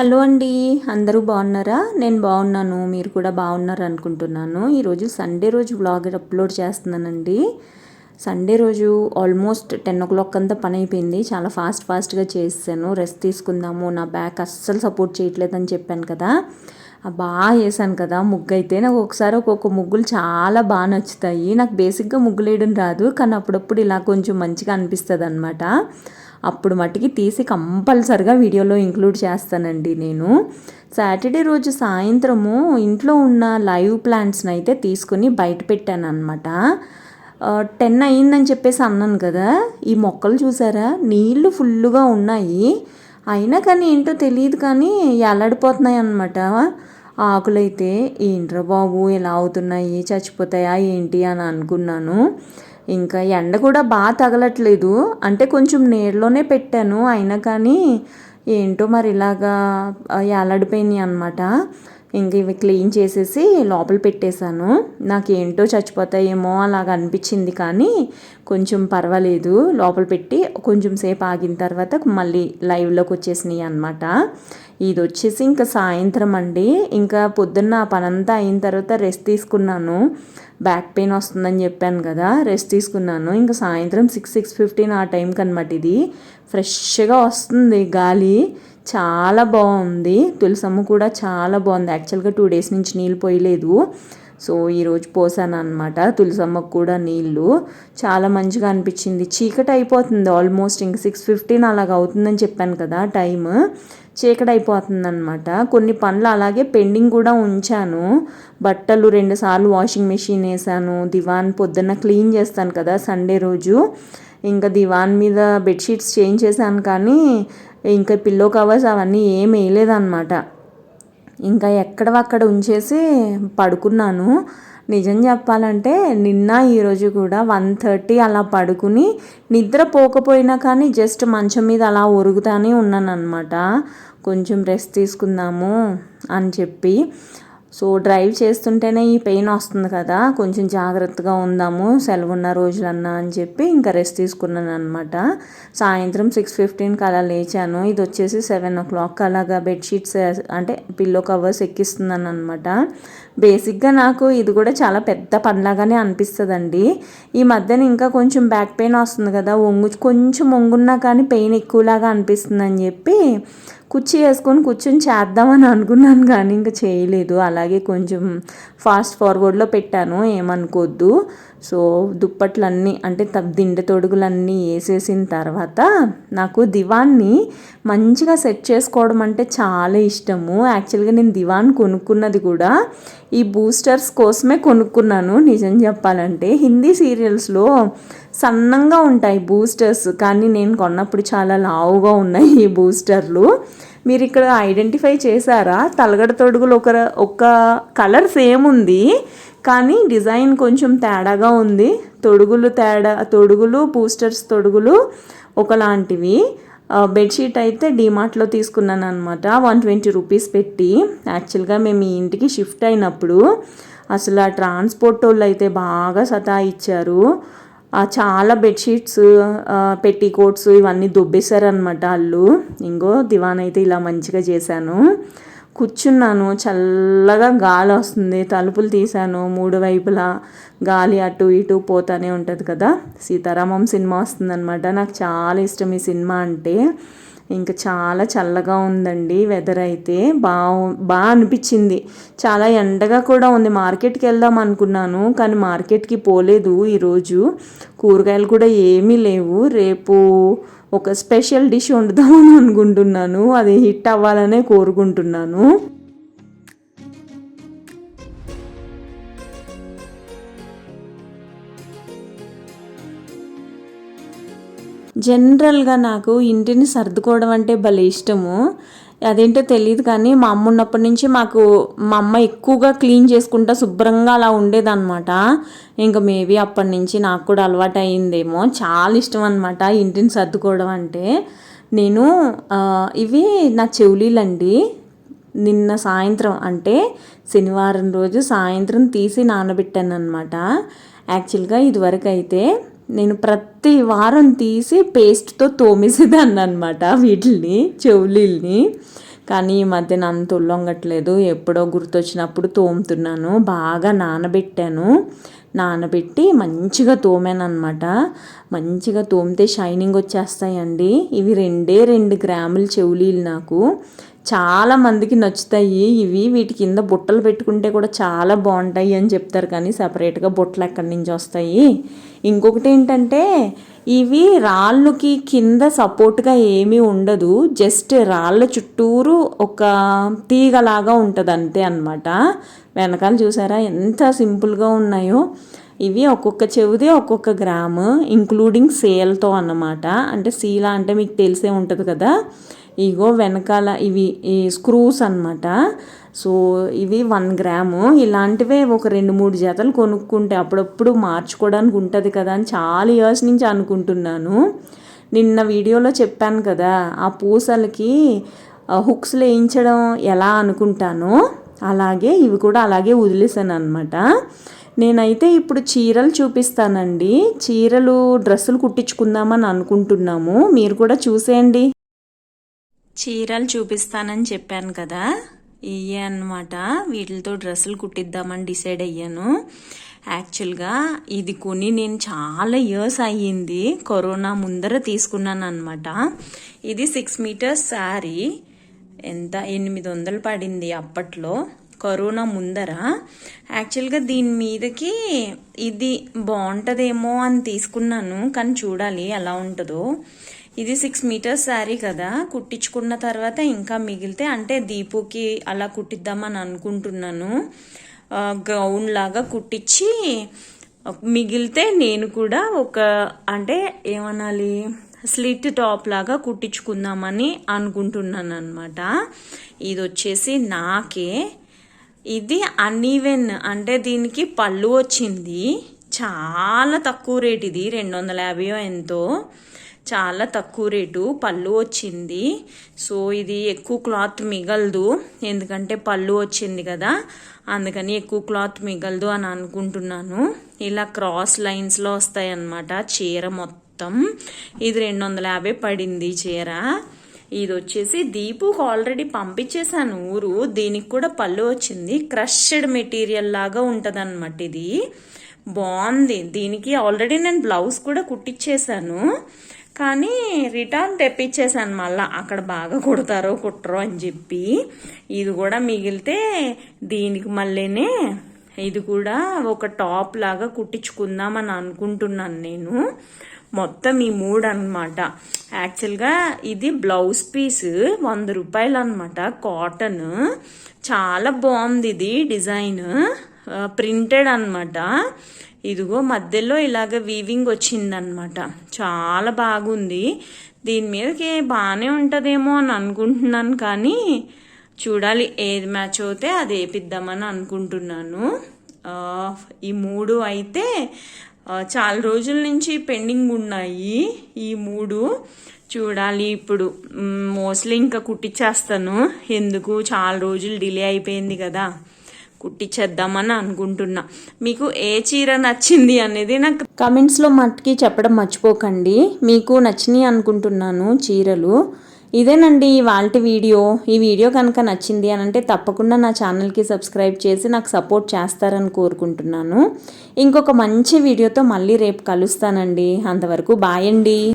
Hello అండి. అందరూ బాగున్నారా? నేను బాగున్నాను. మీరు కూడా బాగున్నారు అనుకుంటున్నాను. ఈరోజు సండే రోజు వ్లాగ్ అప్లోడ్ చేస్తున్నానండి. సండే రోజు ఆల్మోస్ట్ టెన్ ఓ క్లాక్ అంతా పని అయిపోయింది. చాలా ఫాస్ట్ ఫాస్ట్గా చేసాను రెస్ట్ తీసుకుందాము. నా బ్యాక్ అస్సలు సపోర్ట్ చేయట్లేదని చెప్పాను కదా. బాగా వేసాను కదా. ముగ్గు అయితే నాకు ఒకసారి ఒక్కొక్క ముగ్గులు చాలా బాగా నచ్చుతాయి. నాకు బేసిక్గా ముగ్గులు వేయడం రాదు. కానీ అప్పుడప్పుడు ఇలా కొంచెం మంచిగా అనిపిస్తుంది అనమాట అప్పుడు మట్టికి తీసి కంపల్సరిగా వీడియోలో ఇంక్లూడ్ చేస్తానండి నేను. సాటర్డే రోజు సాయంత్రము ఇంట్లో ఉన్న లైవ్ ప్లాంట్స్ని అయితే తీసుకుని బయట పెట్టాను అనమాట టెన్ అయిందని చెప్పేసి అన్నాను కదా ఈ మొక్కలు చూసారా? నీళ్ళు ఫుల్గా ఉన్నాయి. అయినా కానీ ఏంటో తెలియదు కానీ ఎలాడిపోతున్నాయి అనమాట ఆకులైతే ఏంట్రా బాబు ఎలా అవుతున్నాయి? చచ్చిపోతాయా? ఏంటి? అని అనుకున్నాను. ఇంకా ఎండ కూడా బాగా తగలట్లేదు. అంటే కొంచెం నీళ్ళలోనే పెట్టాను. అయినా కానీ ఏంటో మరి ఇలాగా ఏలాడిపోయినాయి అనమాట ఇంక ఇవి క్లీన్ చేసేసి లోపల పెట్టేశాను. నాకేంటో చచ్చిపోతాయేమో అలాగ అనిపించింది కానీ కొంచెం పర్వాలేదు. లోపల పెట్టి కొంచెం సేపు ఆగిన తర్వాత మళ్ళీ లైవ్లోకి వచ్చేసినాయి అనమాట ఇది వచ్చేసి ఇంకా సాయంత్రం అండి. ఇంకా పొద్దున్న పనంతా అయిన తర్వాత రెస్ట్ తీసుకున్నాను. బ్యాక్ పెయిన్ వస్తుందని చెప్పాను కదా రెస్ట్ తీసుకున్నాను. ఇంకా సాయంత్రం సిక్స్ సిక్స్ ఫిఫ్టీన్ ఆ టైంకి అనమాట ఇది. ఫ్రెష్గా వస్తుంది గాలి. చాలా బాగుంది. తులసమ్మ కూడా చాలా బాగుంది. యాక్చువల్గా టూ డేస్ నుంచి నీళ్ళు పోయలేదు. సో ఈరోజు పోసాను అనమాట తులసమ్మకు కూడా నీళ్ళు. చాలా మంచిగా అనిపించింది. చీకటి అయిపోతుంది ఆల్మోస్ట్ ఇంక సిక్స్ ఫిఫ్టీన్ అలాగ అవుతుందని చెప్పాను కదా టైం చీకటి అయిపోతుంది అనమాట కొన్ని పనులు అలాగే పెండింగ్ కూడా ఉంచాను. బట్టలు రెండుసార్లు వాషింగ్ మెషిన్ వేసాను. దివాన్ పొద్దున్న క్లీన్ చేస్తాను కదా సండే రోజు. ఇంకా దివాన్ మీద బెడ్షీట్స్ చేంజ్ చేశాను కానీ ఇంకా పిల్లో కవర్స్ అవన్నీ ఏం వేయలేదన్నమాట. ఇంకా ఎక్కడవక్కడ ఉంచేసి పడుకున్నాను. నిజం చెప్పాలంటే నిన్న ఈరోజు కూడా వన్ థర్టీ అలా పడుకుని నిద్ర పోకపోయినా కానీ జస్ట్ మంచం మీద అలా ఒరుగుతానే ఉన్నాను అనమాట కొంచెం రెస్ట్ తీసుకుందాము అని చెప్పి. సో డ్రైవ్ చేస్తుంటేనే ఈ పెయిన్ వస్తుంది కదా కొంచెం జాగ్రత్తగా ఉందాము సెలవు ఉన్న రోజులన్నా అని చెప్పి ఇంకా రెస్ట్ తీసుకున్నాను అనమాట సాయంత్రం సిక్స్ ఫిఫ్టీన్కి అలా లేచాను. ఇది వచ్చేసి సెవెన్ ఓ క్లాక్ అలాగా బెడ్షీట్స్ అంటే పిల్లో కవర్స్ ఎక్కిస్తున్నాను అనమాట బేసిక్గా నాకు ఇది కూడా చాలా పెద్ద పనిలాగానే అనిపిస్తుందండి. ఈ మధ్యన ఇంకా కొంచెం బ్యాక్ పెయిన్ వస్తుంది కదా ఒంగు కొంచెం ఒంగున్నా కానీ పెయిన్ ఎక్కువలాగా అనిపిస్తుంది అని చెప్పి కుర్చీ వేసుకొని కూర్చొని చేద్దామని అనుకున్నాను కానీ ఇంకా చేయలేదు. అలాగే కొంచెం ఫాస్ట్ ఫార్వర్డ్లో పెట్టాను ఏమనుకోవద్దు సో దుప్పట్లన్నీ అంటే దిండె తొడుగులన్నీ వేసేసిన తర్వాత నాకు దివాన్ని మంచిగా సెట్ చేసుకోవడం అంటే చాలా ఇష్టము. యాక్చువల్గా నేను దివాన్ కొనుక్కున్నది కూడా ఈ బూస్టర్స్ కోసమే కొనుక్కున్నాను. నిజం చెప్పాలంటే హిందీ సీరియల్స్లో సన్నంగా ఉంటాయి బూస్టర్స్ కానీ నేను కొన్నప్పుడు చాలా లావుగా ఉన్నాయి ఈ బూస్టర్లు మీరు ఇక్కడ ఐడెంటిఫై చేశారా? తలగడ తొడుగులు ఒక ఒక కలర్ సేమ్ ఉంది కానీ డిజైన్ కొంచెం తేడాగా ఉంది. తొడుగులు తేడా తొడుగులు బూస్టర్స్ తొడుగులు ఒకలాంటివి. బెడ్షీట్ అయితే డీమార్ట్లో తీసుకున్నాను అనమాట వన్ ట్వంటీ రూపీస్ పెట్టి. యాక్చువల్గా మేము ఈ ఇంటికి షిఫ్ట్ అయినప్పుడు అసలు ఆ ట్రాన్స్పోర్ట్ వాళ్ళు అయితే బాగా సతాయిచ్చారు. చాలా బెడ్షీట్స్ కోట్స్ ఇవన్నీ దొబ్బేశారనమాట వాళ్ళు. ఇంకో దివాన్ అయితే ఇలా మంచిగా చేశాను. కూర్చున్నాను. చల్లగా గాలి వస్తుంది. తలుపులు తీశాను. మూడు వైపులా గాలి అటు ఇటు పోతానే ఉంటుంది కదా. సీతారామం సినిమా వస్తుందన్నమాట. నాకు చాలా ఇష్టం ఈ సినిమా అంటే. ఇంకా చాలా చల్లగా ఉందండి వెదర్ అయితే. బాగా బాగా అనిపించింది. చాలా ఎండగా కూడా ఉంది. మార్కెట్కి వెళ్దాం అనుకున్నాను కానీ మార్కెట్కి పోలేదు ఈరోజు. కూరగాయలు కూడా ఏమీ లేవు. రేపు ఒక స్పెషల్ డిష్ వండుదామని అనుకుంటున్నాను. అది హిట్ అవ్వాలనే కోరుకుంటున్నాను. జనరల్గా నాకు ఇంటిని సర్దుకోవడం అంటే భలే ఇష్టము. అదేంటో తెలియదు కానీ మా అమ్మ ఉన్నప్పటి నుంచి మాకు మా అమ్మ ఎక్కువగా క్లీన్ చేసుకుంటా శుభ్రంగా అలా ఉండేదన్నమాట. ఇంకా మేబీ అప్పటి నుంచి నాకు కూడా అలవాటు అయ్యిందేమో చాలా ఇష్టం అనమాట ఇంటిని సర్దుకోవడం అంటే. నేను ఇవి నా చెవులీలండి. నిన్న సాయంత్రం అంటే శనివారం రోజు సాయంత్రం తీసి నానబెట్టాను అనమాట యాక్చువల్గా ఇదివరకు అయితే నేను ప్రతి వారం తీసి పేస్ట్తో తోమేసేదాన్ని అనమాట వీటిని చెవులీల్ని. కానీ ఈ మధ్యన అంత ఉల్లొంగట్లేదు ఎప్పుడో గుర్తొచ్చినప్పుడు తోముతున్నాను. బాగా నానబెట్టాను. నానబెట్టి మంచిగా తోమాను అనమాట మంచిగా తోమితే షైనింగ్ వచ్చేస్తాయండి. ఇవి రెండే రెండు గ్రాముల చెవులీలు నాకు. చాలా మందికి నచ్చుతాయి. ఇవి వీటి కింద బుట్టలు పెట్టుకుంటే కూడా చాలా బాగుంటాయి అని చెప్తారు కానీ సపరేట్గా బుట్టలు ఎక్కడి నుంచి వస్తాయి? ఇంకొకటి ఏంటంటే ఇవి రాళ్ళకి కింద సపోర్ట్గా ఏమీ ఉండదు. జస్ట్ రాళ్ళ చుట్టూరు ఒక తీగలాగా ఉంటుంది అంతే అనమాట వెనకాల చూసారా ఎంత సింపుల్గా ఉన్నాయో. ఇవి ఒక్కొక్క చెవిది ఒక్కొక్క గ్రాము ఇంక్లూడింగ్ సేల్తో అన్నమాట. అంటే సీలా అంటే మీకు తెలిసే ఉంటుంది కదా. ఇగో వెనకాల ఇవి ఈ స్క్రూస్ అనమాట సో ఇవి వన్ గ్రాము. ఇలాంటివే ఒక రెండు మూడు జతలు కొనుక్కుంటే అప్పుడప్పుడు మార్చుకోవడానికి ఉంటుంది కదా అని చాలా ఇయర్స్ నుంచి అనుకుంటున్నాను. నిన్న వీడియోలో చెప్పాను కదా ఆ పూసలకి హుక్స్ వేయించడం ఎలా అనుకుంటానో అలాగే ఇవి కూడా అలాగే వదిలేసాను అనమాట నేనైతే ఇప్పుడు చీరలు చూపిస్తానండి. చీరలు డ్రెస్సులు కుట్టించుకుందామని అనుకుంటున్నాము. మీరు కూడా చూసేయండి. చీరలు చూపిస్తానని చెప్పాను కదా ఇవే అనమాట వీటితో డ్రెస్సులు కుట్టిద్దామని డిసైడ్ అయ్యాను. యాక్చువల్గా ఇది కొని నేను చాలా ఇయర్స్ అయ్యింది. కరోనా ముందర తీసుకున్నాను అనమాట ఇది సిక్స్ మీటర్స్ శారీ. ఎంత? ఎనిమిది వందలు పడింది అప్పట్లో. కరోనా ముందర. యాక్చువల్గా దీని మీదకి ఇది బాగుంటుందేమో అని తీసుకున్నాను. కానీ చూడాలి ఎలా ఉంటుందో. ఇది సిక్స్ మీటర్స్ శారీ కదా. కుట్టించుకున్న తర్వాత ఇంకా మిగిలితే అంటే దీపుకి అలా కుట్టిద్దామని అనుకుంటున్నాను. గౌన్ లాగా కుట్టించి మిగిలితే నేను కూడా ఒక అంటే ఏమనాలి స్లిట్ టాప్ లాగా కుట్టించుకుందామని అనుకుంటున్నాను అనమాట ఇది వచ్చేసి నాకే. ఇది అన్ఈవెన్ అంటే దీనికి పళ్ళు వచ్చింది. చాలా తక్కువ రేట్ ఇది రెండు వందల యాభై ఎంతో. చాలా తక్కువ రేటు. పళ్ళు వచ్చింది. సో ఇది ఎక్కువ క్లాత్ మిగలదు. ఎందుకంటే పళ్ళు వచ్చింది కదా. అందుకని ఎక్కువ క్లాత్ మిగలదు అని అనుకుంటున్నాను. ఇలా క్రాస్ లైన్స్లో వస్తాయి అన్నమాట చీర మొత్తం. ఇది రెండు వందల యాభై పడింది చీర. ఇది వచ్చేసి దీపుకు ఆల్రెడీ పంపించేశాను ఊరు. దీనికి కూడా పళ్ళు వచ్చింది. క్రష్డ్ మెటీరియల్ లాగా ఉంటుంది ఇది. బాగుంది దీనికి ఆల్రెడీ నేను బ్లౌజ్ కూడా కుట్టించేశాను కానీ రిటర్న్ తెప్పించేసాను మళ్ళీ. అక్కడ బాగా కుడతారో కుట్టరో అని చెప్పి. ఇది కూడా మిగిలితే దీనికి మళ్ళీనే ఇది కూడా ఒక టాప్ లాగా కుట్టించుకుందామని అనుకుంటున్నాను నేను. మొత్తం ఈ మూడు అనమాట యాక్చువల్గా ఇది బ్లౌజ్ పీస్ వంద రూపాయలు అనమాట కాటన్. చాలా బాగుంది ఇది డిజైన్. ప్రింటెడ్ అనమాట ఇదిగో మధ్యలో ఇలాగ వీవింగ్ వచ్చిందనమాట చాలా బాగుంది. దీని మీదకి బాగానే ఉంటుందేమో అని అనుకుంటున్నాను కానీ చూడాలి ఏది మ్యాచ్ అవుతే అది వేపిద్దామని అనుకుంటున్నాను. ఈ మూడు అయితే చాలా రోజుల నుంచి పెండింగ్ ఉన్నాయి. ఈ మూడు చూడాలి ఇప్పుడు. మోస్ట్లీ ఇంకా కుట్టించేస్తాను ఎందుకు? చాలా రోజులు డిలే అయిపోయింది కదా. కుట్టించేద్దామని అనుకుంటున్నా. మీకు ఏ చీర నచ్చింది అనేది నాకు కమెంట్స్లో మట్టుకి చెప్పడం మర్చిపోకండి. మీకు నచ్చినాయి అనుకుంటున్నాను చీరలు. ఇదేనండి ఇవాళ వీడియో. ఈ వీడియో కనుక నచ్చింది అని అంటే తప్పకుండా నా ఛానల్కి సబ్స్క్రైబ్ చేసి నాకు సపోర్ట్ చేస్తారని కోరుకుంటున్నాను. ఇంకొక మంచి వీడియోతో మళ్ళీ రేపు కలుస్తానండి. అంతవరకు బాయ్ అండి.